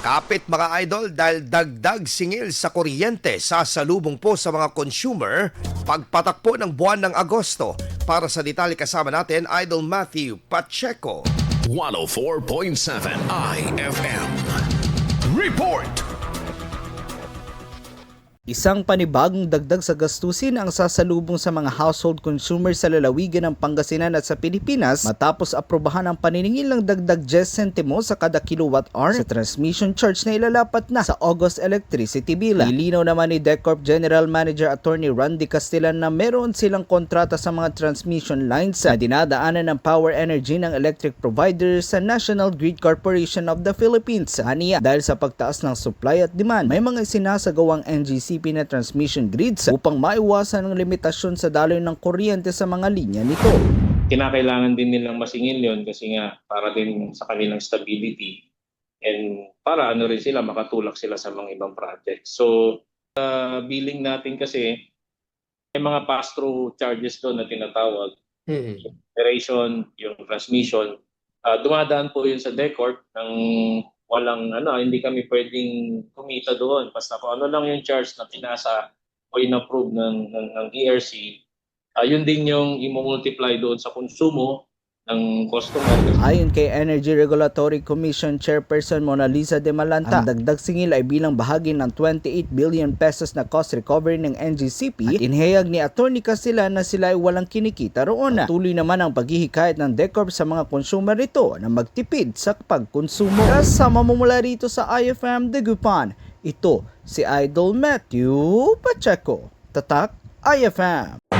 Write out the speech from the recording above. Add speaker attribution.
Speaker 1: Kapit mga idol dahil dagdag singil sa kuryente sa salubong po sa mga consumer pagpatakpo ng buwan ng Agosto. Para sa detalye kasama natin, Idol Matthew Pacheco.
Speaker 2: 104.7 IFM. Report!
Speaker 3: Isang panibagong dagdag sa gastusin ang sasalubong sa mga household consumers sa lalawigan ng Pangasinan at sa Pilipinas matapos aprobahan ang paniningil ng dagdag 10 sentimo sa kada kilowatt hour sa transmission charge na ilalapat na sa August Electricity Bill. Ilinaw naman ni DECORP General Manager Attorney Randy Castellan na meron silang kontrata sa mga transmission lines na dinadaanan ng power energy ng electric providers sa National Grid Corporation of the Philippines. Aniya, dahil sa pagtaas ng supply at demand, may mga sinasagawang NGCP na transmission grids upang maiwasan ang limitasyon sa daloy ng kuryente sa mga linya nito.
Speaker 4: kinakailangan din nilang masingil yon kasi nga para din sa kanilang stability and para ano rin sila makatulak sila sa mga ibang projects. So uh, billing natin kasi may mga pass-through charges doon na tinatawag. Operation, yung transmission, uh, dumadaan po yun sa DECORP ng walang ano, hindi kami pwedeng kumita doon. Basta kung ano lang yung charge na pinasa o in-approve ng, ng, ng ERC, Ah, yun din yung i-multiply doon sa konsumo ng customer.
Speaker 3: Ayon kay Energy Regulatory Commission Chairperson Mona Lisa de Malanta, ang dagdag singil ay bilang bahagi ng 28 billion pesos na cost recovery ng NGCP at inihayag ni Attorney Casilla na sila ay walang kinikita roon. Tuloy naman ang paghihikayat ng DECORP sa mga consumer nito na magtipid sa pagkonsumo. Kasama mo mula rito sa IFM Degupan, ito si Idol Matthew Pacheco. Tatak IFM.